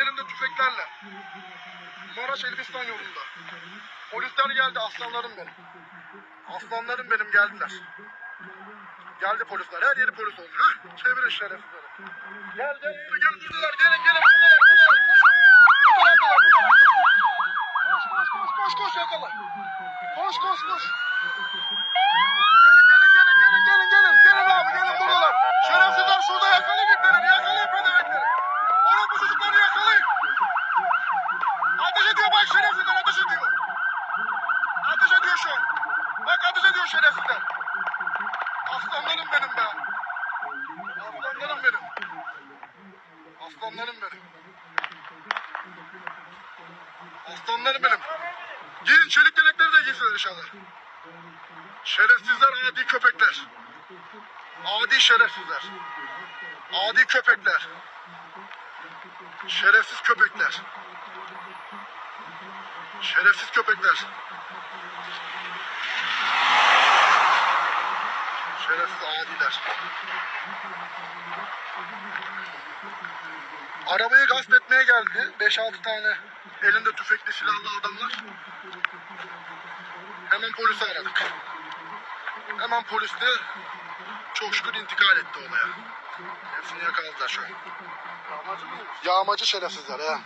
ellerinde tüfeklerle. Maraş Elbistan yolunda. Polisler geldi aslanlarım benim. Aslanlarım benim geldiler. Geldi polisler. Her yeri polis oldu. Hah, çevirin şerefsizleri. Gel gel gel buradalar. Gelin gelin buradalar. buradalar. Koşun. Bu taraftalar. Bu taraftalar. Koş koş koş koş koş yakala. Koş koş koş. Gelin gelin gelin gelin gelin gelin. Gelin abi gelin buradalar. Şerefsizler şurada yakalayın iplerini. Yakalayın pedevekleri. Orada bu çocukları yakalayın. Ateş ediyor bak şerefsizler ateş ediyor. Ateş ediyor şu an. Bak ateş ediyor şerefsizler. Aslanlarım benim be. Aslanlarım benim. Aslanlarım benim. Aslanlarım benim. Giyin çelik yelekleri de giysinler inşallah. Şerefsizler adi köpekler. Adi şerefsizler. Adi köpekler. Şerefsiz köpekler. Şerefsiz köpekler. Şerefsiz adiler. Arabayı gasp etmeye geldi. 5-6 tane elinde tüfekli silahlı adamlar. Hemen polisi aradık. Hemen polis de çok şükür intikal etti olaya. Hepsini yakaladılar şu an. Yağmacı şerefsizler ha.